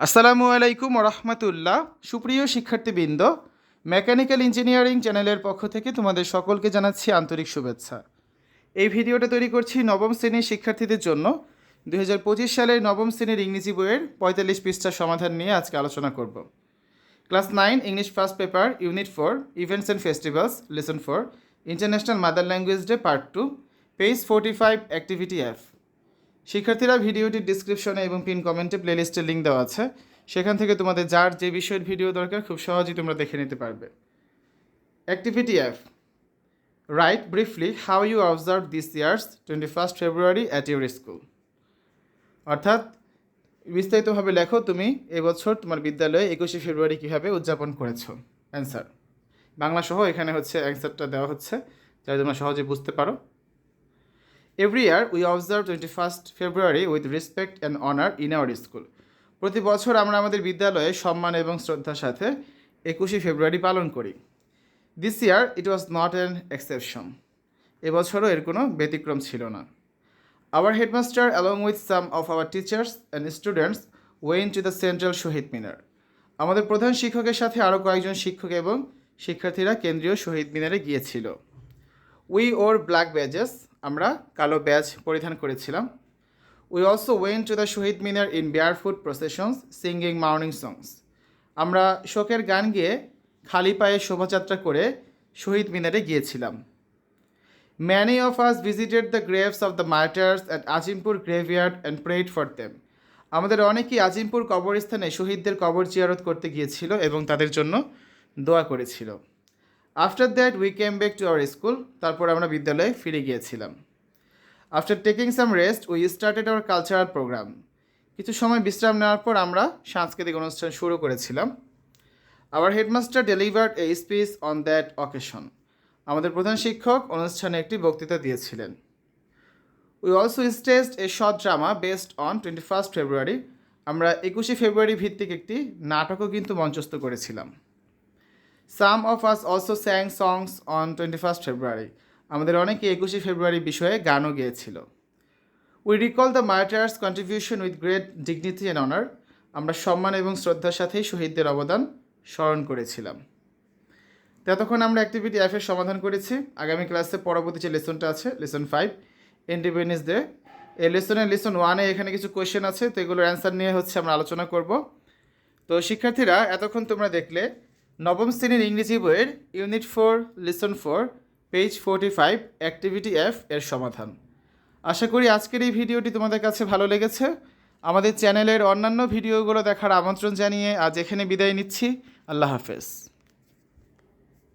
আসসালামু আলাইকুম রহমতুল্লাহ সুপ্রিয় শিক্ষার্থীবৃন্দ, মেকানিক্যাল ইঞ্জিনিয়ারিং চ্যানেলের পক্ষ থেকে তোমাদের সকলকে জানাচ্ছি আন্তরিক শুভেচ্ছা। এই ভিডিওটা তৈরি করছি নবম শ্রেণির শিক্ষার্থীদের জন্য। দু হাজার পঁচিশ সালের নবম শ্রেণির ইংরেজি বইয়ের পঁয়তাল্লিশ পৃষ্ঠার সমাধান নিয়ে আজকে আলোচনা করব। Class nine, English first paper, unit four, events and festivals, lesson four, international mother language day, part two, page forty five, activity app শিক্ষার্থীরা ভিডিওটির ডিসক্রিপশনে এবং পিন কমেন্টে প্লেলিস্টের লিঙ্ক দেওয়া আছে। সেখান থেকে তোমাদের যার যে বিষয়ের ভিডিও দরকার, খুব সহজেই তোমরা দেখে নিতে পারবে। Activity app write briefly how you observe this year's twenty first February at your school অর্থাৎ, বিস্তারিতভাবে লেখো তুমি এবছর তোমার বিদ্যালয়ে একুশে ফেব্রুয়ারি কীভাবে উদযাপন করেছ। অ্যান্সার বাংলা সহ এখানে হচ্ছে অ্যান্সারটা দেওয়া হচ্ছে, যাতে তোমরা সহজে বুঝতে পারো। Every year we observe twenty first February with respect and honour in our school প্রতি বছর আমরা আমাদের বিদ্যালয়ে সম্মান এবং শ্রদ্ধার সাথে একুশে ফেব্রুয়ারি পালন করি। This year it was not an exception এবছরও এর কোনো ব্যতিক্রম ছিল না। Our headmaster along with some of our teachers and students went to the central Shaheed Minar আমাদের প্রধান শিক্ষকের সাথে আরও কয়েকজন শিক্ষক এবং শিক্ষার্থীরা কেন্দ্রীয় শহীদ মিনারে গিয়েছিল। উই ওর ব্ল্যাক ব্যাজেস আমরা কালো ব্যাজ পরিধান করেছিলাম। We also went to the Shaheed Minar in barefoot processions singing morning songs আমরা শোকের গান গেয়ে খালি পায়ে শোভাযাত্রা করে শহীদ মিনারে গিয়েছিলাম। Many of us visited the graves of the martyrs at Azimpur graveyard and prayed for them আমাদের অনেকেই আজিমপুর কবরস্থানে শহীদদের কবর জিয়ারত করতে গিয়েছিল এবং তাদের জন্য দোয়া করেছিল। After that we came back to our school তারপর আমরা বিদ্যালয়ে ফিরে গিয়েছিলাম। After taking some rest we started our cultural programme কিছু সময় বিশ্রাম নেওয়ার পর আমরা সাংস্কৃতিক অনুষ্ঠান শুরু করেছিলাম। Our headmaster delivered a speech on that occasion আমাদের প্রধান শিক্ষক অনুষ্ঠানে একটি বক্তৃতা দিয়েছিলেন। We also staged a short drama based on twenty first February আমরা একুশে ফেব্রুয়ারি ভিত্তিক একটি নাটকও কিন্তু মঞ্চস্থ করেছিলাম। Some of us also sang songs on twenty first February আমাদের অনেকে একুশে ফেব্রুয়ারি বিষয়ে গানও গেয়েছিল। We recall the martyrs contribution with great dignity and honour আমরা সম্মান এবং শ্রদ্ধার সাথেই শহীদদের অবদান স্মরণ করেছিলাম। ততক্ষণ আমরা অ্যাক্টিভিটি অ্যাফের সমাধান করেছি। আগামী ক্লাসে পরবর্তী যে লেসনটা আছে, লেসন ফাইভ ইন্ডিপেন্ডেন্স ডে এই লেসনের লেসন ওয়ানে এখানে কিছু কোয়েশ্চেন আছে, তো এগুলোর অ্যান্সার নিয়ে হচ্ছে আমরা আলোচনা করব। তো শিক্ষার্থীরা, এতক্ষণ তোমরা দেখলে নবম শ্রেণির ইংরেজি বইয়ের unit four, lesson four, page forty five, activity F এর সমাধান। আশা করি আজকের এই ভিডিওটি তোমাদের কাছে ভালো লেগেছে। আমাদের চ্যানেলের অন্যান্য ভিডিওগুলো দেখার আমন্ত্রণ জানিয়ে আজ এখানে বিদায় নিচ্ছি। আল্লাহ হাফেজ।